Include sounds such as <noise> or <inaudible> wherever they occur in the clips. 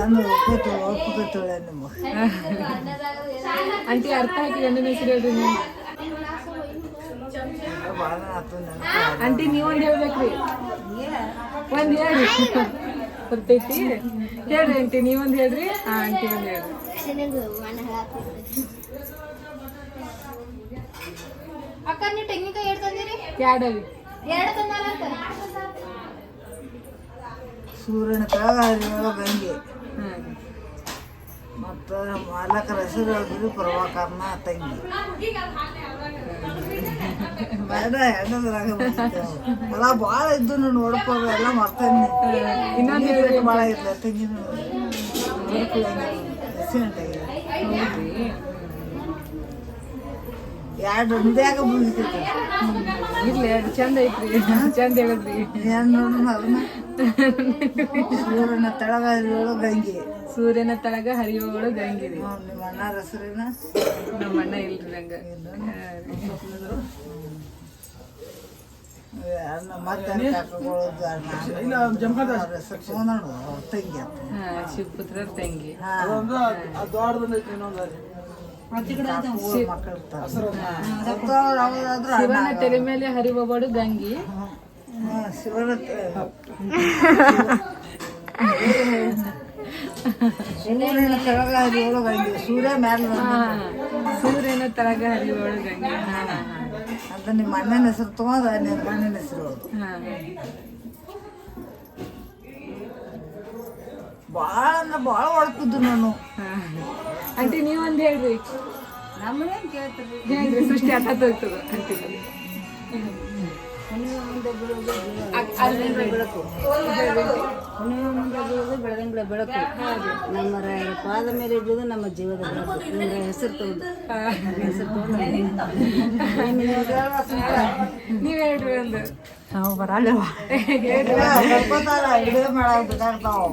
ಚಂದ ಒಪ್ಕೋತು ಒಪ್ಕೋತೇಳೆ ನಿಮಗೆ ಆಂಟಿ ಅರ್ಥ ಆಯ್ತು ಗಂಡನ ಹೆಸರು ಹೇಳ್ರಿ ನೀವು ಭಾಳ ಆತು ನನಗೆ ಆಂಟಿ ನೀವೊಂದು ಹೇಳ್ಬೇಕ್ರಿ ಒಂದ್ ಹೇಳಿ ಬರ್ತೈತಿ ಹೇಳ್ರಿ ಆಂಟಿ ನೀವೊಂದ್ ಹೇಳ್ರಿ ಹಾ ಆಂಟಿ ಒಂದ್ ಹೇಳ್ರಿ ಅಕ್ಕ ನೀವು ತೆಂಗಿನಕಾಯಿ ಎರಡು ತಂದಿರಿ ಯಾಡವಿ ಎರಡು ತಂದಾರಂತ ಸೂರ್ಯನ ಕೆಳಗ ಹರಿಯೋ ಗಂಗೆ ಹಾ ಮತ್ತು ಮಾಲಕರ ಹೆಸರು ಹೇಳಿದ್ರು ಪ್ರಭಾಕರ್ನ ತಂಗಿ. ಬೇಡ ಹೆಣ್ಣದ್ರಾಗ ಅಲ್ಲ ಭಾಳ ಇದ್ದು ನೋಡಪ್ಪ ಎಲ್ಲ ಮರ್ತೇನೆ ಇನ್ನೊಂದ್ ಹೇಳ್ರಿ ಭಾಳ ಇಲ್ಲ ತಂಗಿನ ಎರಡು ಒಂದ್ಯಾಗ ಮುಗಿತೈತಿ. ಇರ್ಲಿ ಎರಡು ಚಂದ ಐತ್ರಿ. ಚಂದ ಹೇಳಿದ್ರಿ. ಏನು ನೋಡೋಣ ಅದನ್ನ ಸೂರ್ಯನ ತಳಗ ಹರಿಯೋಳು ಗಂಗೆ. ಸೂರ್ಯನ ತಳಗ ಹರಿಯೋಳು ಗಂಗೆ. ನೋಡ್ ನಿಮ್ಮ ಅಣ್ಣ ಹೆಸರಿನ? ನಮ್ಮ ಅಣ್ಣ ಇಲ್ರಿ ನಂಗ. ತಂಗಿ ಶಿವಪುತ್ರ ತಂಗಿ. ಶಿವನ ತಲೆ ಮೇಲೆ ಹರಿವಬಡು ಗಂಗಿ. ಸೂರ್ಯನ ಕೆಳಗ ಹರಿಯೋಳು ಗಂಗೆ ಸೂರ್ಯ ಮ್ಯಾಲ ಸೂರ್ಯನ ತಳಗ ಹರಿವಬಡು ಗಂಗಿ ಹಾ ಹಾ. ಅಂತ ನಿಮ್ಮ ಅಣ್ಣನ ಹೆಸರು ತಗೊಂಡ ನಿಮ್ಮ ಅಣ್ಣನ ಹೆಸರು ಭಾಳ ಅಂದ್ರೆ ಭಾಳ ಹೊಡ್ತಿದ್ದು ನಾನು. ಅಂತ ಆಂಟಿ ನೀವೊಂದ್ ಹೇಳ್ರಿ. ನಮ್ಮನೇನು ಕೇಳ್ತೀರಿ? ಹೇಳ್ರಿ ಸೃಷ್ಟಿ ಅಂತ ಹೋಗ್ತದ ಆಂಟಿ ಮುಂದೆ ಬೆಳಕು ಮುಂದೆ ಬೀಳೋದು ಬೆಳದಿಂಗಳ ಬೆಳಕು ನಮ್ಮ ಪಾದ ಮೇಲೆ ಇಡುವುದು ನಮ್ಮ ಜೀವದ ಬೆಳಕು ನಿಮ್ಗೆ ಹೆಸರು ತಗೊಂಡು ಹೆಸರು ತಗೊಂಡು ನೀವ್ ಹೇಳ್ರಿ ಒಂದು ನಾವು ಬರಲ್ಲ ಮಾಡಾಕ್ಬೇಕಾಗ್ತಾವ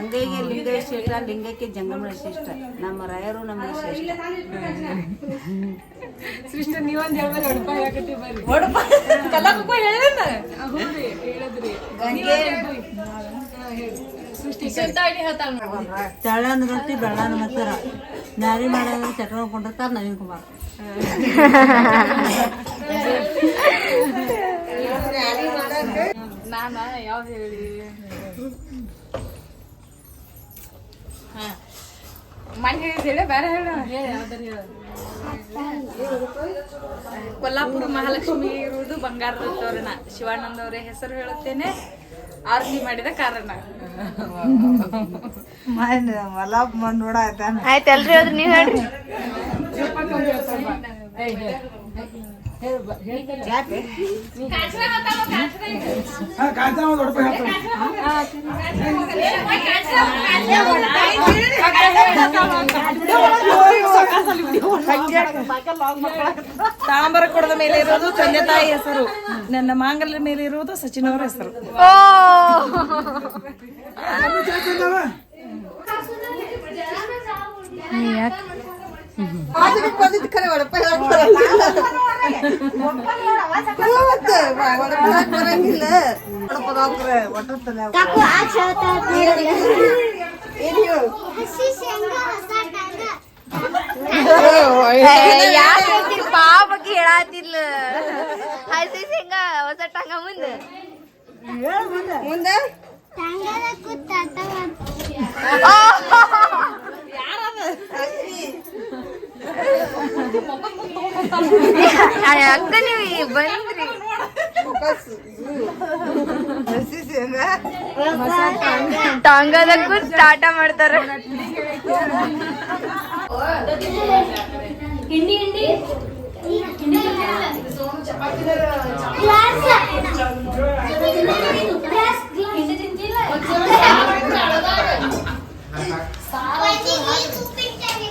ಅಂಗೈಗೆ ಲಿಂಗ ಶ್ರೇಷ್ಠ ಲಿಂಗಕ್ಕೆ ಜಂಗಮ ಶ್ರೇಷ್ಠ. ನಮ್ಮ ರಾಯರು ನಮಗೆ ಶ್ರೇಷ್ಠ. ಸೃಷ್ಟಿ ನೀವೊಂದು ಹೇಳ್ಬಾರ ಒಡಪ ಹೇಳಕತ್ತಿ ಬರ್ರಿ. ಕಲಾಪ ಹೇಳೇನ ಹೌದ್ರಿ ಹೇಳಿದ್ರಿ. ಸೃಷ್ಟಿ ಚಳ್ಳನ ರೊಟ್ಟಿ ಬೆಳ್ಳನ ಮತ್ತರ ನಾರಿ ಮಾಡೋದ್ರೆ ಚಟ್ರ ಕೊಂಡಿರ್ತಾರ ನವೀನ್ ಕುಮಾರ್. ನಾನ ಯಾವ್ದು ಹೇಳಿ ಹೇಳ ಬೇರೆ ಹೇಳ. ಹೇಳ ಹೇಳ ಕೊಲ್ಲಾಪುರ ಮಹಾಲಕ್ಷ್ಮಿ ಇರುವುದು ಬಂಗಾರದ ತೋರಣ. ಶಿವಾನಂದ ಅವರ ಹೆಸರು ಹೇಳುತ್ತೇನೆ. ಆರತಿ ಮಾಡಿದ ಕಾರಣ. ಆಯ್ತಲ್ರಿ ಅದ್ರ ನೀವು ಹೇಳ್ರಿ. ತಾಂಬರ ಕೊಡದ ಮೇಲೆ ಇರೋದು ತಂದೆ ತಾಯಿ ಹೆಸರು. ನನ್ನ ಮಾಂಗಲ್ಯ ಮೇಲೆ ಇರೋದು ಸಚಿನ್ ಅವರ ಹೆಸರು ಬರಂಗಿಲ್ಲ ಯಾಕೆ ಪಾಪಕ್ಕೆ ಹೇಳಾತಿಲ್ಲ ಹಸಿ ಸಿಂಗ ಹೊಸ ಟಂಗ ಮುಂದೆ ಮುಂದೆ ನೀವು ಬಂದ್ರಿ ಹಸಿ ಶೇಂಗಾ ಟಾಂಗದಕ್ಕೂ ಸ್ಟಾರ್ಟ ಮಾಡ್ತಾರ ಹಿಂಡಿ ಹಿಂಡಿ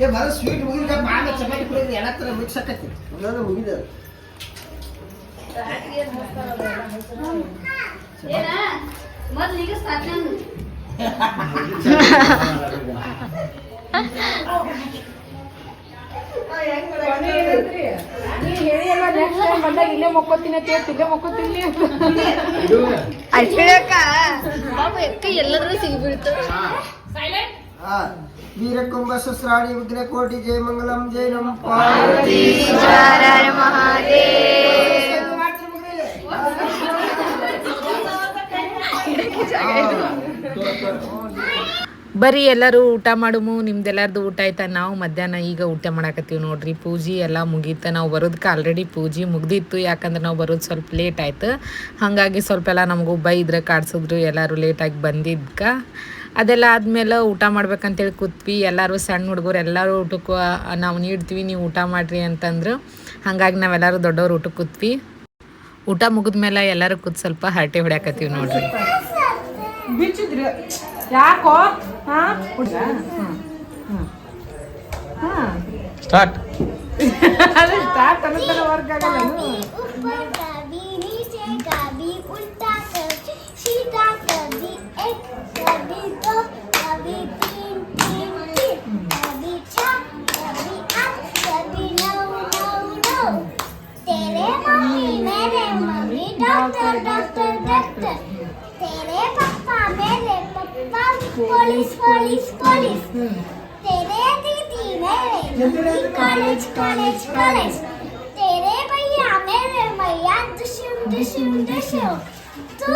ಏ ಬರ ಸ್ವೀಟ್ ಮುಗಿದ. ಬಾಳ ಚಪಾತಿ. ಕುಡಿದ್ರೆ ಎಳತ್ರ ಮಿಕ್ಸ್ ಆಕತಿ ಎಲ್ಲರೂ ಮುಗಿದ ಮೊದ್ಲಿಗೆ ಸಾಧ್ಯ ಬಂದಾಗ ಇಲ್ಲೇ ಮಕ್ಕೋತೀನಿ ಅಂತ ಮಕ್ಕೋತೀನಿ ಸಿಗ್ಬಿಡ್ತು. ವೀರಕುಂಭ ಸುಸ್ರಾಣಿ ವಿಘ್ನ ಕೋಟಿ ಜಯ ಮಂಗಲಂ ಜಯ ನಮ. ಬರೀ ಎಲ್ಲರೂ ಊಟ ಮಾಡುಮು ನಿಮ್ದೆಲ್ಲರದು ಊಟ ಆಯ್ತಾ? ನಾವು ಮಧ್ಯಾಹ್ನ ಈಗ ಊಟ ಮಾಡಾಕತ್ತೀವಿ ನೋಡ್ರಿ. ಪೂಜೆ ಎಲ್ಲ ಮುಗೀತು. ನಾವು ಬರೋದಕ್ಕೆ ಆಲ್ರೆಡಿ ಪೂಜೆ ಮುಗ್ದಿತ್ತು. ಯಾಕಂದ್ರೆ ನಾವು ಬರೋದು ಸ್ವಲ್ಪ ಲೇಟ್ ಆಯ್ತು. ಹಾಗಾಗಿ ಸ್ವಲ್ಪ ಎಲ್ಲ ನಮಗೂ ಬೈದ್ರೆ ಕಾಡ್ಸಿದ್ರು. ಎಲ್ಲರೂ ಲೇಟಾಗಿ ಬಂದಿದ್ಕ ಅದೆಲ್ಲ ಆದಮೇಲೆ ಊಟ ಮಾಡ್ಬೇಕಂತೇಳಿ ಕೂತ್ವಿ. ಎಲ್ಲರೂ ಸಣ್ಣ ಹುಡುಗರು ಎಲ್ಲರೂ ಊಟಕ್ಕೂ ನಾವು ನೀಡ್ತೀವಿ ನೀವು ಊಟ ಮಾಡಿರಿ ಅಂತಂದ್ರು. ಹಾಗಾಗಿ ನಾವೆಲ್ಲರೂ ದೊಡ್ಡವ್ರು ಊಟಕ್ಕೆ ಕೂತ್ವಿ. ಊಟ ಮುಗಿದ ಮೇಲೆ ಎಲ್ಲರೂ ಕೂತ್ ಸ್ವಲ್ಪ ಹರಟೆ ಹೊಡ್ಯಾಕತ್ತೀವಿ ನೋಡ್ರಿ. ಬಿಚ್ಚಿದ್ರಿ. ಯಾಕೋ? ಹಾ? ಸ್ಟಾರ್ಟ್ ಅದು ಸ್ಟಾರ್ಟ್ डॉक्टर डॉक्टर डॉक्टर तेरे पापा मेरे पापा पुलिस पुलिस पुलिस तेरे दीदी मेरे दीदी कॉलेज कॉलेज कॉलेज तेरे भैया मेरे भैया दुश्मन दुश्मन दुश्मन तू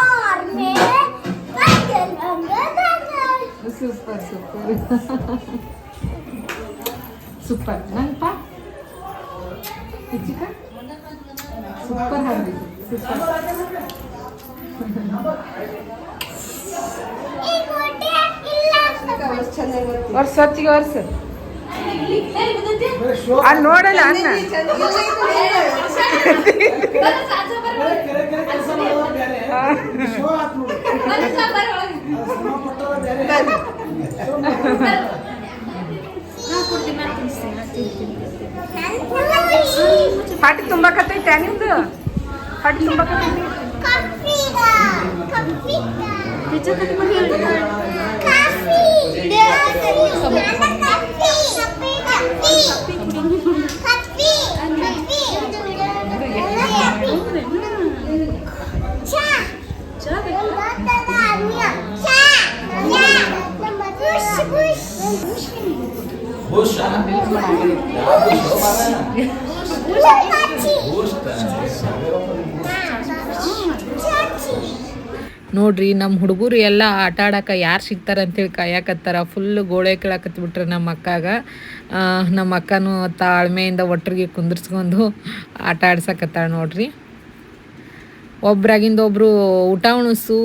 और मेरे अंगल अंगल अंगल सुपर सुपर सुपर नंपा इचिका सुपर हार्दिक ವರ್ಷ ಹೊತ್ತಿಗೆ ವರ್ಷ ಅಲ್ಲಿ ನೋಡಲ್ಲ ಅನ್ನ പഠിക്കുമ്പോഴൊക്കെ ടീച്ചർക്ക് Puxa! Puxa! ನೋಡ್ರಿ ನಮ್ಮ ಹುಡುಗರು ಎಲ್ಲ ಆಟ ಆಡಕ್ಕೆ ಯಾರು ಸಿಗ್ತಾರ ಅಂತೇಳಿ ಕಾಯಕತ್ತಾರ. ಫುಲ್ ಗೋಳೆ ಕೇಳಕತ್ಬಿಟ್ರೆ ನಮ್ಮ ಅಕ್ಕಾಗ. ನಮ್ಮ ಅಕ್ಕನೂ ತಾಳ್ಮೆಯಿಂದ ಒಟ್ಟರಿಗೆ ಕುಂದಿರ್ಸ್ಕೊಂಡು ಆಟ ಆಡ್ಸಕತ್ತಾಳ ನೋಡ್ರಿ. ಒಬ್ರಾಗಿಂದ ಒಬ್ರು ಊಟ ಉಣಿಸು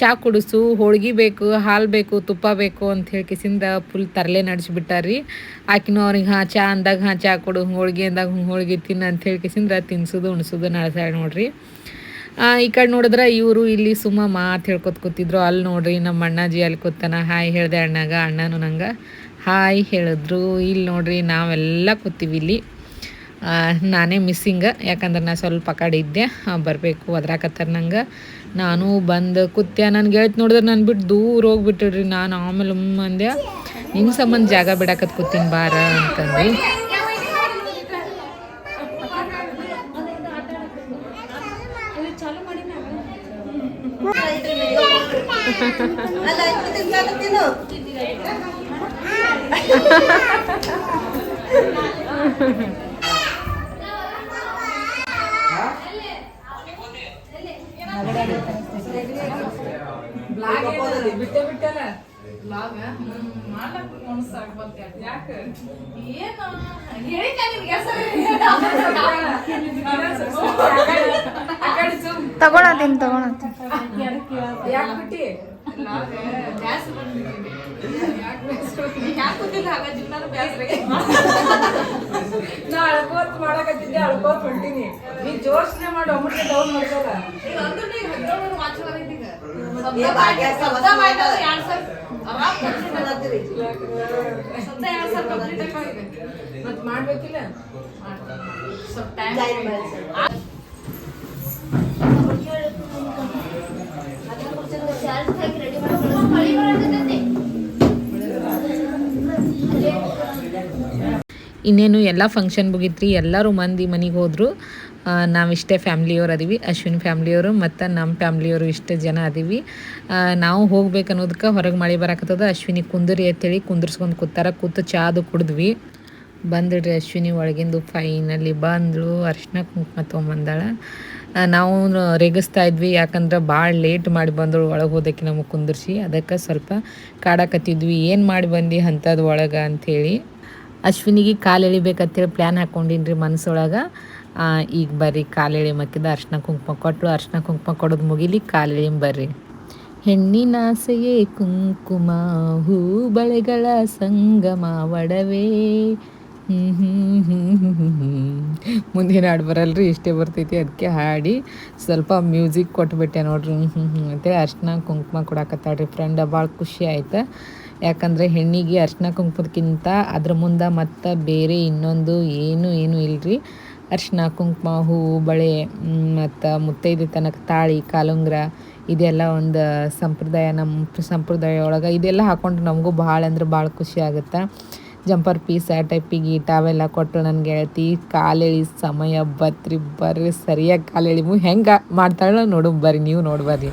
ಚಾ ಕುಡಿಸು, ಹೋಳ್ಗೆ ಬೇಕು, ಹಾಲು ಬೇಕು, ತುಪ್ಪ ಬೇಕು ಅಂತ ಹೇಳಿ ಕಿಸಿಂದ ಫುಲ್ ತರಲೆ ನಡೆಸಿಬಿಟ್ಟಾರ್ರಿ ಆಕಿನೂ ಅವ್ರಿಗೆ ಹಾಂ, ಚಾ ಅಂದಾಗ ಹಾಂ, ಚಾ ಕೊಡು ಹೋಳ್ಗೆ ಅಂದಾಗ ಹ್ಞೂ ಹೋಳ್ಗೆ ತಿನ್ನ ಅಂತ ಹೇಳಿ ಕಿಸಿಂದ ತಿನ್ಸೋದು, ಉಣಿಸೋದು ನಡೆಸಾಳ ನೋಡ್ರಿ. ಈ ಕಡೆ ನೋಡಿದ್ರೆ ಇವರು ಇಲ್ಲಿ ಸುಮ್ಮ ಮಾತು ಹೇಳ್ಕೊತ ಕೂತಿದ್ರು. ಅಲ್ಲಿ ನೋಡ್ರಿ ನಮ್ಮ ಅಣ್ಣಾಜಿ ಅಲ್ಲಿ ಕೂತಾನ. ಹಾಯ್, ಹೇಳಿದೆ ಅಣ್ಣಾಗ, ಅಣ್ಣನೂ ನಂಗೆ. ಹಾಯ್, ಹೇಳಿದ್ರು. ಇಲ್ಲಿ ನೋಡ್ರಿ ನಾವೆಲ್ಲ ಕೂತೀವಿ ಇಲ್ಲಿ. ನಾನೇ ಮಿಸ್ಸಿಂಗ ಯಾಕಂದ್ರೆ ನಾ ಸ್ವಲ್ಪ ಕಡೆ ಇದ್ದೆ. ಬರಬೇಕು ಒದ್ರಾಕತ್ತಾರ ನಂಗೆ. ನಾನು ಬಂದು ಕುತ್ತ ನನ್ನ ಗೆಳತಿ ನೋಡಿದ್ರೆ ನಾನು ಬಿಟ್ಟು ದೂರ ಹೋಗ್ಬಿಟ್ಟಿಡ್ರಿ ನಾನು ಆಮೇಲೆ ಅಂದೆ ನಿಮ್ಮ ಸಂಬಂಧ ಜಾಗ ಬಿಡಾಕತ್ ಕೂತೀನಿ ಬಾರ ಅಂತಂದು <laughs> <laughs> ಲಾಗ ಮಾಡ್ಲಕ್ ಮನಸ್ಸಾಗ್ಬಲ್ತ ಯಾಕ ಏನು ತಗೊಳತೀನಿ ತಗೊಳತೀನಿ ಯಾಕೆ ಬಿಟ್ಟಿ ಮಾಡಕತ್ತಿದ್ದೆ ಅಳ್ಕೋತ್ ಹೊಂಟಿನಿ ನೀ ಜೋರ್ಸ್ನೆ ಮಾಡಿ ಒಮ್ಮೆ ಡೌನ್ ಮಾಡ್ಕೋಲ್ಲ ಇನ್ನೇನು ಎಲ್ಲ ಫಂಕ್ಷನ್ ಮುಗಿತ್ರಿ ಎಲ್ಲರೂ ಮಂದಿ ಮನೆಗೆ ಹೋದರು. ನಾವಿಷ್ಟೇ ಫ್ಯಾಮ್ಲಿಯವ್ರು ಅದೀವಿ, ಅಶ್ವಿನ್ ಫ್ಯಾಮ್ಲಿಯವರು ಮತ್ತು ನಮ್ಮ ಫ್ಯಾಮ್ಲಿಯವರು ಇಷ್ಟು ಜನ ಅದೀವಿ. ನಾವು ಹೋಗ್ಬೇಕು ಅನ್ನೋದಕ್ಕೆ ಹೊರಗೆ ಮಳೆ ಬರಾಕತ್ತದ, ಅಶ್ವಿನಿ ಕುಂದ್ರಿ ಅಂತೇಳಿ ಕುಂದ್ರಸ್ಕೊಂಡು ಕೂತಾರ, ಕೂತು ಚಾದು ಕುಡಿದ್ವಿ. ಬಂದ್ರಿ ಅಶ್ವಿನಿ ಒಳಗಿಂದು ಫೈನಲ್ಲಿ ಬಂದಳು, ಅರ್ಶಿನ ಕುಂಕುಮ ತೊಗೊಂಬಂದಾಳ. ನಾವು ರೇಗಿಸ್ತಾ ಇದ್ವಿ, ಯಾಕಂದ್ರೆ ಭಾಳ ಲೇಟ್ ಮಾಡಿ ಬಂದಳು, ಒಳಗೆ ಹೋದಕ್ಕೆ ನಮಗೆ ಕುಂದಿರ್ಸಿ, ಅದಕ್ಕೆ ಸ್ವಲ್ಪ ಕಾಡಕತ್ತಿದ್ವಿ, ಏನು ಮಾಡಿ ಬಂದು ಅಂಥದ್ದು ಒಳಗೆ ಅಂಥೇಳಿ ಅಶ್ವಿನಿಗೆ ಕಾಲು ಎಳಿಬೇಕಂತೇಳಿ ಪ್ಲ್ಯಾನ್ ಹಾಕ್ಕೊಂಡಿನ್ರಿ ಮನಸ್ಸೊಳಗೆ ಈಗ ಬರ್ರಿ ಕಾಲು ಎಳಿ ಮಕ್ಕಿದ ಅರ್ಶಿನ ಕುಂಕುಮ ಕೊಟ್ಟು ಅರ್ಶಿನ ಕುಂಕುಮ ಕೊಡೋದು ಮುಗಿಲಿ, ಕಾಲೆಳಿ ಬರ್ರಿ. ಹೆಣ್ಣಿನ ಹೆಣ್ಣಿನಾಸೆಯೇ ಕುಂಕುಮ, ಹೂ ಬಳೆಗಳ ಸಂಗಮ ಒಡವೆ. ಮುಂದಿನ ಹಾಡು ಬರಲ್ರಿ, ಇಷ್ಟೇ ಬರ್ತೈತಿ, ಅದಕ್ಕೆ ಹಾಡಿ. ಸ್ವಲ್ಪ ಮ್ಯೂಸಿಕ್ ಕೊಟ್ಬಿಟ್ಟೆ ನೋಡ್ರಿ ಹ್ಞೂ ಹ್ಞೂ ಅಂತೇಳಿ ಅರ್ಶಿನ ಕುಂಕುಮ ಕೊಡಾಕತ್ತಾಳ್ರಿ. ಫ್ರೆಂಡ್, ಭಾಳ ಖುಷಿ ಆಯ್ತು. ಯಾಕಂದರೆ ಹೆಣ್ಣಿಗೆ ಅರ್ಶಿನ ಕುಂಕುಮದಕ್ಕಿಂತ ಅದ್ರ ಮುಂದೆ ಮತ್ತು ಬೇರೆ ಇನ್ನೊಂದು ಏನು ಏನು ಇಲ್ರಿ. ಅರ್ಶಿನ ಕುಂಕುಮ ಹೂವು ಬಳೆ ಮತ್ತು ಮುತ್ತೈದೆ ತನಕ ತಾಳಿ, ಕಾಲುಂಗ್ರ ಇದೆಲ್ಲ ಒಂದು ಸಂಪ್ರದಾಯ ನಮ್ಮ ಸಂಪ್ರದಾಯ ಒಳಗೆ ಇದೆಲ್ಲ ಹಾಕ್ಕೊಂಡು ನಮಗೂ ಭಾಳ ಅಂದ್ರೆ ಭಾಳ ಖುಷಿ ಆಗುತ್ತೆ. ಜಂಪರ್ ಪೀಸ್ ಆ ಟೈಪಿಗೆ ಟಾವೆಲ್ಲ ಕೊಟ್ಟು ನನ್ನ ಗೆಳತಿ. ಕಾಲೆಳಿ ಸಮಯ ಬತ್ರಿ ಬರ್ರಿ, ಸರಿಯಾಗಿ ಕಾಲೆಳಿ ಹೆಂಗೆ ಮಾಡ್ತಾಳೆ ನೋಡು ಬರ್ರಿ, ನೀವು ನೋಡ್ಬರ್ರಿ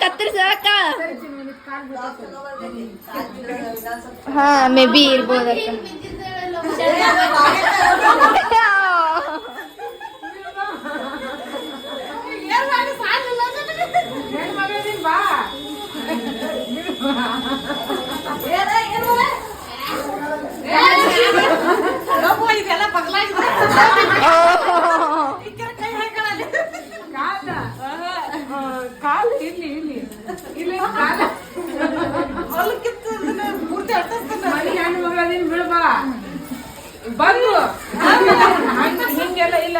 ಕತ್ತರಿಸಕ್ಕ ಹಾ ಮೇ ಬಿ ಇರ್ಬೋದಕ್ಕ ಇದೆಲ್ಲ ಬಂದು. ಹಂಗ ಹಿಂಗೆಲ್ಲ ಇಲ್ಲ.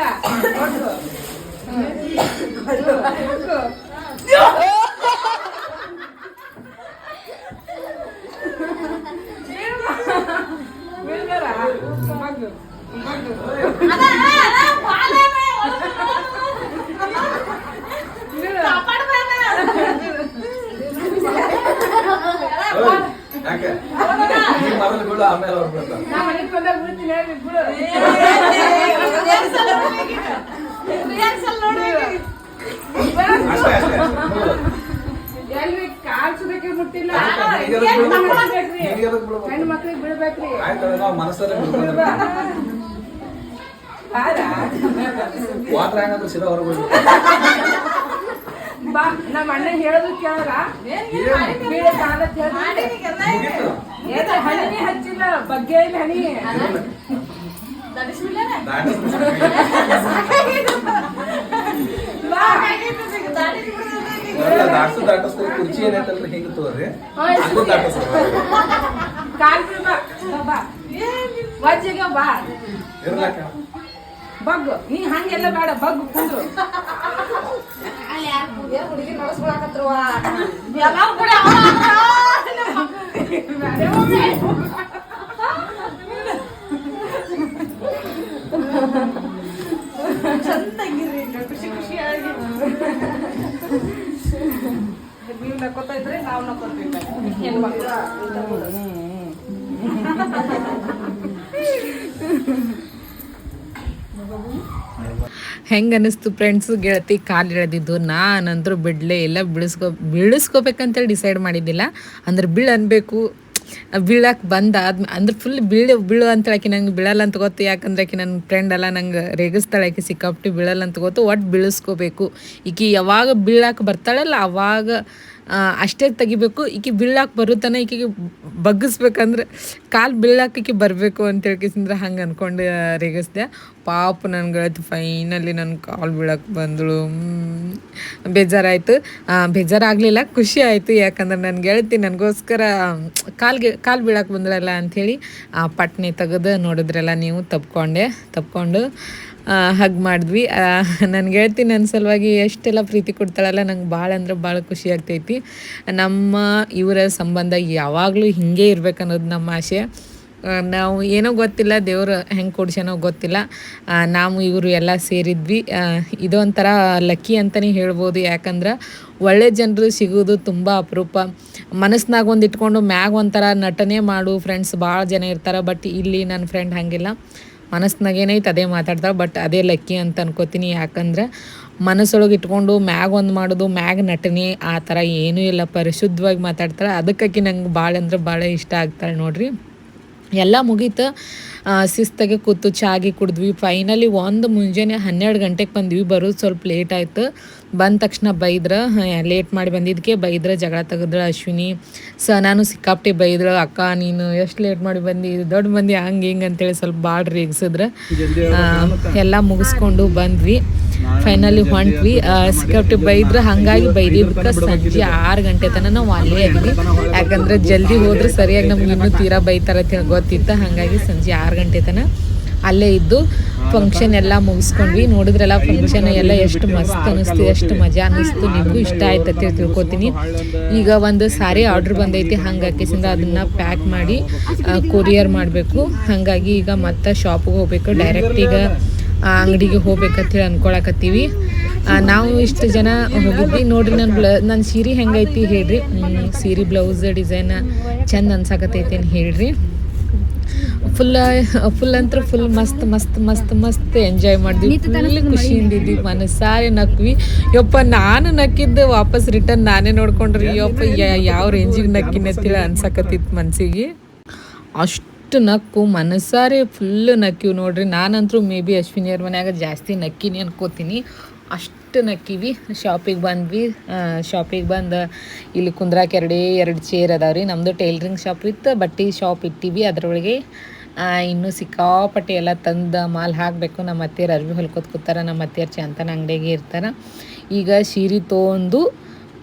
ಬೀಳ್ಬೇಡ. ಮಗ್ಗು, ಮಗ್ಗು. ಬೀಳು. ಯಾಕೆ ನೀನ್ ಮೊದಲು ಬಿಡು ಆಮೇಲೆ ಬಿಡು. ಅಷ್ಟೇ ಅಷ್ಟೇ ಬಿಡು. ಎಲ್ರಿ ಕಾಲ್ ಸುದಕ್ಕೆ ಮುಟ್ಟಿಲ್ಲ. ಹೆಣ್ಣು ಮಕ್ಳಿಗೆ ಬಿಡ್ಬೇಕ್ರಿ. ಆಯ್ತು ನಾವು ಮನಸ್ಸಲ್ಲೇ ಬಿಡ್ಬೇಕು. ವಾಟ್ರ್ ಹ್ಯಾಂಗಂದ್ರೆ ಸಿರ ಬಾ ನಮ್ಮ ಅಣ್ಣ ಹೇಳೋದು ಕೇಳಲ್ಲ ಬೀಳ ಕಾಲ ಮುಗೀತು ಏನ ಹಣಿ ಹಚ್ಚಿಲ್ಲ ಬಗ್ಗೆ ಇಲ್ಲ ದಾಟ್ಸು ಕುರ್ಚಿ ಏನೈತಲ್ರಿ ಹಿಂಗೆ ತೋರಿ ಅದು ಕಾಲ್ ಬಿಡ ಬಾ. ವಜ್ಜಿಗೆ ಬಾ. ಇರ್ಲಾಕ ಬಗ್ಗು. ನೀ ಹಂಗೆಲ್ಲ ಬೇಡ ಬಗ್ಗು ಕುಂದ್ರು. ಹುಡುಗಿ ನಡೆಸ್ಕೊಳಕತ್ರುವ? ಎಲ್ಲ ಕೂಡ ಈಗ ಖುಷಿ ಖುಷಿಯಾಗಿ ನೀವು ನಕ್ಕೋತಾ ಇದ್ರೆ ನಾವು ನಕ್ಕೋತೀವಿ ಹೆಂಗೆ ಅನ್ನಿಸ್ತು ಫ್ರೆಂಡ್ಸು ಗೆಳತಿ ಕಾಲು ಎಳೆದಿದ್ದು. ನಾನಂತರೂ ಬಿಡಲೇ ಇಲ್ಲ. ಬಿಡಿಸ್ಕೊ ಬಿಡಿಸ್ಕೋಬೇಕಂತೇಳಿ ಡಿಸೈಡ್ ಮಾಡಿದ್ದಿಲ್ಲ. ಅಂದ್ರೆ ಬಿಳ್ ಅನ್ಬೇಕು. ಬೀಳಕ್ಕೆ ಬಂದ ಅಂದ್ರೆ ಫುಲ್ ಬೀಳು ಬೀಳು ಅಂತ ಹೇಳಕ್ಕೆ ನಂಗೆ ಬೀಳಲ್ಲ ಅಂತ ಗೊತ್ತು. ಯಾಕಂದ್ರೆ ಆಕಿ ನನ್ನ ಫ್ರೆಂಡ್ ಅಲ್ಲ, ನಂಗೆ ರೇಗಿಸ್ತಾಳೆ, ಆಕೆ ಸಿಕ್ಕಾಪಟ್ಟಿ ಬೀಳಲ್ಲ ಅಂತ ಗೊತ್ತು. ಒಟ್ಟು ಬೀಳಿಸ್ಕೋಬೇಕು. ಈಕಿ ಯಾವಾಗ ಬೀಳಕ್ಕೆ ಬರ್ತಾಳಲ್ಲ, ಅವಾಗ ಅಷ್ಟೇ ತೆಗಿಬೇಕು. ಈಕೆ ಬೀಳಾಕೆ ಬರುತ್ತಾನೆ, ಈಕೆಗೆ ಬಗ್ಗಿಸ್ಬೇಕಂದ್ರೆ ಕಾಲು ಬೀಳಾಕ ಈಕೆ ಬರಬೇಕು ಅಂತ ಹೇಳ್ಕಿಸಿಂದ್ರೆ ಹಂಗೆ ಅಂದ್ಕೊಂಡು ರೇಗಿಸ್ದೆ. ಪಾಪ ಗೆಳತಿ ಫೈನಲಿ ನನ್ನ ಕಾಲು ಬೀಳಕ್ಕೆ ಬಂದಳು. ಬೇಜಾರಾಯಿತು. ಬೇಜಾರಾಗಲಿಲ್ಲ, ಖುಷಿ ಆಯಿತು. ಯಾಕಂದ್ರೆ ನನ್ನ ಗೆಳತಿ ನನಗೋಸ್ಕರ, ಕಾಲ್ಗೆ, ಕಾಲು ಬೀಳಕ್ಕೆ ಬಂದಳಲ್ಲ ಅಂಥೇಳಿ ಪಟ್ನೆ ತೆಗೆದು ನೋಡಿದ್ರಲ್ಲ ನೀವು, ತಪ್ಕೊಂಡೆ, ತಪ್ಕೊಂಡು. ಹಗ್ ಮಾಡಿದ್ವಿ. ನನ್ನ ಗೆಳತಿ ನನ್ನ ಸಲುವಾಗಿ ಎಷ್ಟೆಲ್ಲ ಪ್ರೀತಿ ಕೊಡ್ತಾಳಲ್ಲ, ನಂಗೆ ಭಾಳ ಅಂದ್ರೆ ಭಾಳ ಖುಷಿ ಆಗ್ತೈತಿ. ನಮ್ಮ ಇವರ ಸಂಬಂಧ ಯಾವಾಗಲೂ ಹಿಂಗೆ ಇರ್ಬೇಕು ಅನ್ನೋದು ನಮ್ಮ ಆಶೆ ನಾವು ಏನೋ ಗೊತ್ತಿಲ್ಲ, ದೇವರು ಹೆಂಗೆ ಕೊಡ್ಸೋನೋ ಗೊತ್ತಿಲ್ಲ. ನಾವು ಇವರು ಎಲ್ಲ ಸೇರಿದ್ವಿ. ಇದೊಂಥರ ಲಕ್ಕಿ ಅಂತಲೇ ಹೇಳ್ಬೋದು. ಯಾಕಂದ್ರೆ ಒಳ್ಳೆ ಜನರು ಸಿಗೋದು ತುಂಬ ಅಪರೂಪ. ಮನಸ್ಸಿನಾಗ ಒಂದು ಇಟ್ಕೊಂಡು ಮ್ಯಾಗ ಒಂಥರ ನಟನೆ ಮಾಡು ಫ್ರೆಂಡ್ಸ್ ಭಾಳ ಜನ ಇರ್ತಾರೆ ಬಟ್ ಇಲ್ಲಿ ನನ್ನ ಫ್ರೆಂಡ್ ಹಾಗಿಲ್ಲ. ಮನಸ್ನಾಗ ಐತೆ ಅದೇ ಮಾತಾಡ್ತಾಳೆ. ಬಟ್ ಅದೇ ಲಕ್ಕಿ ಅಂತ ಅನ್ಕೋತೀನಿ. ಯಾಕಂದ್ರೆ ಮನಸ್ಸೊಳಗೆ ಇಟ್ಕೊಂಡು ಮ್ಯಾಗ ಒಂದು ಮಾಡೋದು, ಮ್ಯಾಗ ನಟನೆ ಆ ಥರ ಏನೂ ಇಲ್ಲ. ಪರಿಶುದ್ಧವಾಗಿ ಮಾತಾಡ್ತಾರೆ ಅದಕ್ಕಾಗಿ ನಂಗೆ ಭಾಳ ಅಂದ್ರೆ ಭಾಳ ಇಷ್ಟ ಆಗ್ತಾಳೆ ನೋಡ್ರಿ. ಎಲ್ಲ ಮುಗೀತು. ಶಿಸ್ತಾಗೆ ಕೂತು ಚಾಗಿ ಕುಡಿದ್ವಿ. ಫೈನಲಿ ಒಂದು ಮುಂಜಾನೆ ಹನ್ನೆರಡು ಗಂಟೆಗೆ ಬಂದ್ವಿ. ಬರೋದು ಸ್ವಲ್ಪ ಲೇಟ್ ಆಯಿತು. ಬಂದ ತಕ್ಷಣ ಬೈದ್ರ ಲೇಟ್ ಮಾಡಿ ಬಂದಿದ್ದಕ್ಕೆ ಬೈದ್ರ, ಜಗಳ ತೆಗೆದ್ರ, ಅಶ್ವಿನಿ, ಸ, ನಾನು ಸಿಕ್ಕಾಪಟ್ಟೆ ಬೈದ್ರ, ಅಕ್ಕ ನೀನು ಎಷ್ಟು ಲೇಟ್ ಮಾಡಿ ಬಂದಿ, ದೊಡ್ಡ ಮಂದಿ ಹಂಗೆ ಹಿಂಗೆ ಅಂತೇಳಿ ಸ್ವಲ್ಪ ಭಾಳ ರೇಗಿಸಿದ್ರ ಎಲ್ಲ ಮುಗಿಸ್ಕೊಂಡು ಬಂದ್ವಿ. ಫೈನಲಿ ಹೊಂಟ್ವಿ. ಸಿಕ್ಕಾಪಟ್ಟೆ ಬೈದ್ರ, ಹಂಗಾಗಿ ಬೈದಿದ್ದಕ್ಕೆ ಸಂಜೆ ಆರು ಗಂಟೆ ತನಕ ನಾವು ಅಲ್ಲೇ ಇದ್ವಿ. ಯಾಕಂದ್ರೆ ಜಲ್ದಿ ಹೋದ್ರೆ ಸರಿಯಾಗಿ ನಮ್ಗೆ ಇನ್ನೂ ತೀರಾ ಬೈತಾರ ಗೊತ್ತಿತ್ತು. ಹಾಗಾಗಿ ಸಂಜೆ ಆರು ಗಂಟೆ ತನಕ ಅಲ್ಲೇ ಇದ್ದು ಫಂಕ್ಷನ್ ಎಲ್ಲ ಮುಗಿಸ್ಕೊಂಡ್ವಿ. ನೋಡಿದ್ರೆಲ್ಲ ಫಂಕ್ಷನ್ ಎಲ್ಲ ಎಷ್ಟು ಮಸ್ತ್ ಅನಿಸ್ತು ಎಷ್ಟು ಮಜಾ ಅನ್ನಿಸ್ತು ನಿಮಗೂ ಇಷ್ಟ ಆಯ್ತು ಅಂತ ತಿಳ್ಕೊತೀನಿ. ಈಗ ಒಂದು ಸಾರಿ ಆರ್ಡ್ರ್ ಬಂದೈತಿ. ಹಂಗಾಕಿಸಿಂದ ಅದನ್ನ ಪ್ಯಾಕ್ ಮಾಡಿ ಕೊರಿಯರ್ ಮಾಡಬೇಕು. ಹಾಗಾಗಿ ಈಗ ಮತ್ತೆ ಶಾಪಿಗೆ ಹೋಗ್ಬೇಕು. ಡೈರೆಕ್ಟ್ ಈಗ ಅಂಗಡಿಗೆ ಹೋಗ್ಬೇಕಂತ ಹೇಳಿ ಅನ್ಕೊಳಕತ್ತೀವಿ ನಾವು ಇಷ್ಟು ಜನ ಹೋಗಿದ್ವಿ. ನೋಡ್ರಿ ನನ್ನ ಬ್ಲ ನನ್ನ ಸೀರೆ ಹೆಂಗೈತಿ ಹೇಳ್ರಿ. ಸೀರೆ ಬ್ಲೌಸ್ ಡಿಸೈನ್ ಚಂದ ಅನ್ಸಕತ್ತೈತಿ ಅಂತ ಹೇಳ್ರಿ. ಫುಲ್ ಫುಲ್ ಅಂತ ಫುಲ್ ಮಸ್ತ್ ಮಸ್ತ್ ಮಸ್ತ್ ಮಸ್ತ್ ಎಂಜಾಯ್ ಮಾಡಿದ್ವಿ. ಫುಲ್ ಖುಷಿಯಿಂದ ಇದ್ವಿ ಮನಸ್ಸಾರೆ ನಕ್ವಿ. ಯಪ್ಪ ನಾನು ನಕ್ಕಿದ್ದು ವಾಪಸ್ ರಿಟರ್ನ್ ನಾನೇ ನೋಡ್ಕೊಂಡ್ರಿ. ಯಪ್ಪ ಯಾ- ಯಾವ ರೇಂಜಿಗೆ ನಕ್ಕಿನ ಅಂತೇಳಿ ಅನ್ಸಕತ್ತಿತ್ತು ಮನಸ್ಸಿಗೆ ಅಷ್ಟು ನಕ್ಕು ಮನಸ್ಸಾರೆ ಫುಲ್ ನಕ್ಕಿವ್ ನೋಡ್ರಿ. ನಾನಂತರೂ ಮೇ ಬಿ ಅಶ್ವಿನಿಯರ್ ಮನ್ಯಾಗ ಜಾಸ್ತಿ ನಕ್ಕಿನಿ ಅನ್ಕೋತೀನಿ. ಅಷ್ಟು ನಕ್ಕಿವಿ ಶಾಪಿಗೆ ಬಂದ್ವಿ. ಶಾಪಿಗೆ ಬಂದು ಇಲ್ಲಿ ಕುಂದ್ರಾಕ್ ಎರಡೇ, ಎರಡು ಚೇರ್ ಅದಾವ್ರಿ ನಮ್ಮದು ಟೈಲರಿಂಗ್ ಶಾಪ್ ಇತ್ತು. ಬಟ್ಟೆ ಶಾಪ್ ಇಟ್ಟಿವಿ. ಅದರೊಳಗೆ ಇನ್ನೂ ಸಿಕ್ಕಾಪಟ್ಟೆ ಎಲ್ಲ ತಂದು ಮಾಲ್ ಹಾಕಬೇಕು. ನಮ್ಮ ಅತ್ತೆಯರು ಅರ್ವಿ ಹೊಲ್ಕೋತ್ ಕೂತಾರೆ. ನಮ್ಮ ಅತ್ತೆಯರು ಚಂತನ ಅಂಗಡಿಗೆ ಇರ್ತಾರೆ. ಈಗ ಸೀರೆ ತೊಗೊಂಡು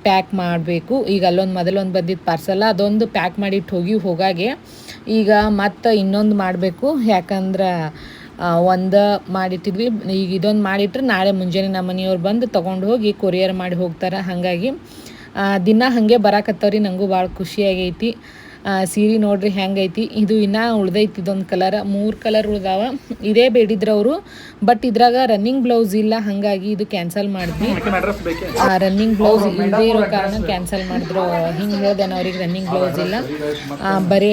ಪ್ಯಾಕ್ ಮಾಡಬೇಕು. ಈಗ ಅಲ್ಲೊಂದು ಮೊದಲೊಂದು ಬಂದಿದ್ದು ಪಾರ್ಸಲ್ ಅದೊಂದು ಪ್ಯಾಕ್ ಮಾಡಿಟ್ಟು ಹೋಗಿ ಹೋಗಾಗೆ ಈಗ ಮತ್ತೆ ಇನ್ನೊಂದು ಮಾಡಬೇಕು. ಯಾಕಂದ್ರೆ ಒಂದು ಮಾಡಿಟ್ಟಿದ್ವಿ. ಈಗ ಇದೊಂದು ಮಾಡಿಟ್ರೆ ನಾಳೆ ಮುಂಜಾನೆ ನಮ್ಮ ಮನೆಯವ್ರು ಬಂದು ತೊಗೊಂಡು ಹೋಗಿ ಕೊರಿಯರ್ ಮಾಡಿ ಹೋಗ್ತಾರೆ. ಹಾಗಾಗಿ ದಿನ ಹಾಗೆ ಬರಾಕತ್ತವ್ರಿ. ನನಗೂ ಭಾಳ ಖುಷಿಯಾಗೈತಿ ಸೀರೆ ನೋಡ್ರಿ ಹೆಂಗೈತಿ. ಇದು ಇನ್ನೂ ಉಳ್ದೈತಿ ಇದೊಂದು ಕಲರ್. ಮೂರು ಕಲರ್ ಉಳ್ದಾವ. ಇದೇ ಬೇಡಿದ್ರು ಅವರು ಬಟ್ ಇದ್ರಾಗ ರನ್ನಿಂಗ್ ಬ್ಲೌಸ್ ಇಲ್ಲ ಹಾಗಾಗಿ ಇದು ಕ್ಯಾನ್ಸಲ್ ಮಾಡಿದ್ವಿ. ರನ್ನಿಂಗ್ ಬ್ಲೌಸ್ ಇಲ್ಲದೇ ಇರೋ ಕಾರಣ ಕ್ಯಾನ್ಸಲ್ ಮಾಡಿದ್ರು. ಹಿಂಗೆ ಹೇಳ್ದೆ ಅವ್ರಿಗೆ ರನ್ನಿಂಗ್ ಬ್ಲೌಸ್ ಇಲ್ಲ. ಆ, ಬರೀ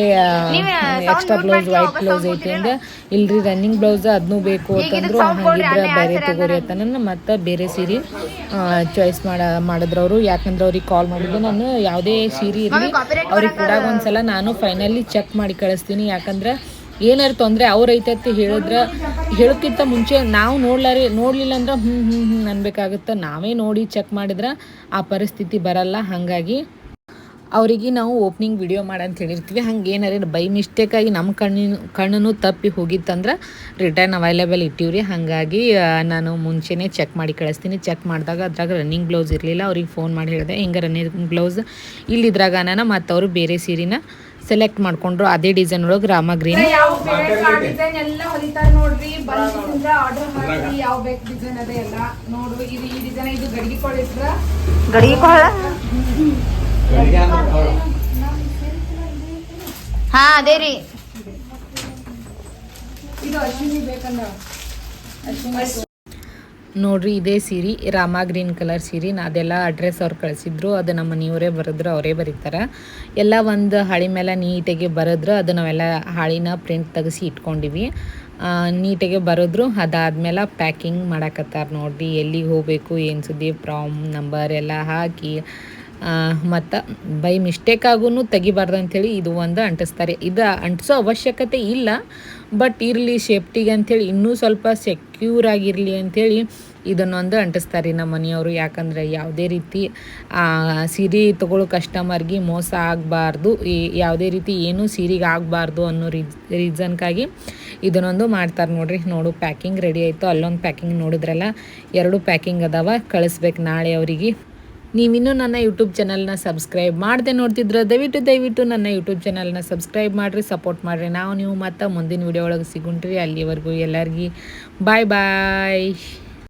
ಎಕ್ಸ್ಟ್ರಾ ಬ್ಲೌಸ್ ವೈಟ್ ಬ್ಲೌಸ್ ಐತಿ ಅಂದ್ರೆ ಇಲ್ರಿ ರನ್ನಿಂಗ್ ಬ್ಲೌಸ್ ಅದನ್ನೂ ಬೇಕು ಅಂತಂದ್ರು ಹಂಗಿದ್ರೆ ಬೇರೆ ತಗೋರಿ ಅಂತ ಮತ್ತೆ ಬೇರೆ ಸೀರೆ ಚಾಯ್ಸ್ ಮಾಡ ಮಾಡಿದ್ರು ಅವರು. ಯಾಕಂದ್ರೆ ಅವ್ರಿಗೆ ಕಾಲ್ ಮಾಡಿದ್ರು ನಾನು ಯಾವುದೇ ಸೀರೆ ಇರಲಿ ಅವ್ರಿಗೆ ಕೊಡಾಗ ಒಂದ್ಸಲ ನಾನು ಫೈನಲಿ ಚೆಕ್ ಮಾಡಿ ಕಳಿಸ್ತೀನಿ. ಯಾಕಂದ್ರೆ ಏನಾರು ತೊಂದರೆ ಅವ್ರ ಅಂತ ಹೇಳಿದ್ರೆ ಹೇಳೋಕ್ಕಿಂತ ಮುಂಚೆ ನಾವು ನೋಡ್ಲಾರಿ, ನೋಡಲಿಲ್ಲ ಅಂದ್ರೆ ಹ್ಞೂ ಹ್ಞೂ ಹ್ಞೂ ಅನ್ಬೇಕಾಗುತ್ತೆ. ನಾವೇ ನೋಡಿ ಚೆಕ್ ಮಾಡಿದ್ರೆ ಆ ಪರಿಸ್ಥಿತಿ ಬರಲ್ಲ. ಹಾಗಾಗಿ ಅವರಿಗೆ ನಾವು ಓಪನಿಂಗ್ ವಿಡಿಯೋ ಮಾಡಂತ ಹೇಳಿರ್ತೀವಿ. ಹಂಗೆ ಏನಾರ ಬೈ ಮಿಸ್ಟೇಕಾಗಿ ನಮ್ಮ ಕಣ್ಣಿನ ಕಣ್ಣು ತಪ್ಪಿ ಹೋಗಿತ್ತಂದ್ರೆ ರಿಟರ್ನ್ ಅವೈಲೇಬಲ್ ಇಟ್ಟಿವ್ರಿ. ಹಾಗಾಗಿ ನಾನು ಮುಂಚೆನೇ ಚೆಕ್ ಮಾಡಿ ಕಳಿಸ್ತೀನಿ. ಚೆಕ್ ಮಾಡಿದಾಗ ಅದ್ರಾಗ ರನ್ನಿಂಗ್ ಬ್ಲೌಸ್ ಇರಲಿಲ್ಲ. ಅವ್ರಿಗೆ ಫೋನ್ ಮಾಡಿ ಹೇಳಿದೆ ಹಿಂಗೆ ರನ್ನಿಂಗ್ ಬ್ಲೌಸ್ ಇಲ್ಲಿದ್ರಾಗ ನಾನು ಮತ್ತು ಅವರು ಬೇರೆ ಸೀರೆನ ಸೆಲೆಕ್ಟ್ ಮಾಡ್ಕೊಂಡ್ರು. ಅದೇ ಡಿಸೈನ್ ಒಳಗೆ ರಾಮ ಗ್ರೀನ್ ಎಲ್ಲ ಹೊಲಿತಾರ ನೋಡ್ರಿ. ಬಂದಿಂದ ಆರ್ಡರ್ ಮಾಡಿ ಯಾವ ಬೇಕು ಡಿಸೈನ್ ಅದೇ ಎಲ್ಲ ನೋಡು ಇದು ಈ ಡಿಸೈನ್ ಇದು ಗಡಿಗೆ ಕೊಳಿಸ್ರ ಗಡಿಗೆ ಕೊಳ? ಹಾ ಅದೇ ರೀ. ಇದು ಅಶ್ವಿನಿ ಬೇಕಂದ. ನೋಡ್ರಿ ಇದೇ ಸೀರೆ ರಾಮ ಗ್ರೀನ್ ಕಲರ್ ಸೀರೆ. ನಾ ಅದೆಲ್ಲ ಅಡ್ರೆಸ್ ಅವ್ರು ಕಳಿಸಿದ್ರು. ಅದು ನಮ್ಮ ಮನೆಯವರೇ ಬರೆದ್ರು ಅವರೇ ಬರೀತಾರೆ. ಎಲ್ಲ ಒಂದು ಹಾಳಿ ಮೇಲೆ ನೀಟಾಗಿ ಬರೆದ್ರು. ಅದು ನಾವೆಲ್ಲ ಹಾಳಿನ ಪ್ರಿಂಟ್ ತೆಗೆಸಿ ಇಟ್ಕೊಂಡಿವಿ. ನೀಟಾಗೆ ನೀಟಾಗಿ ಬರೆದ್ರು. ಅದಾದ್ಮೇಲೆ ಪ್ಯಾಕಿಂಗ್ ಮಾಡಕತ್ತಾರ ನೋಡ್ರಿ. ಎಲ್ಲಿಗೆ ಹೋಗಬೇಕು ಏನು ಸುದ್ದಿ ಪ್ರಾಮ್ ನಂಬರ್ ಎಲ್ಲ ಹಾಕಿ. ಮತ್ತು ಬೈ ಮಿಸ್ಟೇಕ್ ಆಗೂ ತೆಗಿಬಾರ್ದು ಅಂಥೇಳಿ ಇದು ಒಂದು ಅಂಟಿಸ್ತಾರೆ. ಇದು ಅಂಟಿಸೋ ಅವಶ್ಯಕತೆ ಇಲ್ಲ, ಬಟ್ ಇರಲಿ ಸೇಫ್ಟಿಗೆ ಅಂಥೇಳಿ ಇನ್ನೂ ಸ್ವಲ್ಪ ಸೆಕ್ಯೂರ್ ಆಗಿರಲಿ ಅಂಥೇಳಿ ಇದನ್ನೊಂದು ಅಂಟಿಸ್ತಾರೆ ನಮ್ಮ ಮನೆಯವರು. ಯಾಕಂದರೆ ಯಾವುದೇ ರೀತಿ ಸೀರೆ ತಗೊಳ್ಳೋ ಕಸ್ಟಮರ್ಗೆ ಮೋಸ ಆಗಬಾರ್ದು. ಯಾವುದೇ ರೀತಿ ಏನೂ ಸೀರೆಗೆ ಆಗಬಾರ್ದು ಅನ್ನೋ ರೀಸ್ ರೀಸನ್ಗಾಗಿ ಇದನ್ನೊಂದು ಮಾಡ್ತಾರೆ ನೋಡಿರಿ. ನೋಡು ಪ್ಯಾಕಿಂಗ್ ರೆಡಿ ಆಯಿತು. ಅಲ್ಲೊಂದು ಪ್ಯಾಕಿಂಗ್ ನೋಡಿದ್ರಲ್ಲ, ಎರಡು ಪ್ಯಾಕಿಂಗ್ ಅದಾವ. ಕಳಿಸ್ಬೇಕು ನಾಳೆ ಅವರಿಗೆ. ನೀವಿನ್ನೂ ನನ್ನ ಯೂಟ್ಯೂಬ್ ಚಾನಲ್ನ ಸಬ್ಸ್ಕ್ರೈಬ್ ಮಾಡದೆ ನೋಡ್ತಿದ್ರೆ, ದಯವಿಟ್ಟು ದಯವಿಟ್ಟು ನನ್ನ ಯೂಟ್ಯೂಬ್ ಚಾನಲ್ನ ಸಬ್ಸ್ಕ್ರೈಬ್ ಮಾಡಿರಿ ಸಪೋರ್ಟ್ ಮಾಡಿರಿ. ನಾವು ನೀವು ಮತ್ತೆ ಮುಂದಿನ ವಿಡಿಯೋ ಒಳಗೆ ಸಿಗುಂಟ್ರಿ ಅಲ್ಲಿವರೆಗೂ ಎಲ್ಲರಿಗೂ ಬಾಯ್ ಬಾಯ್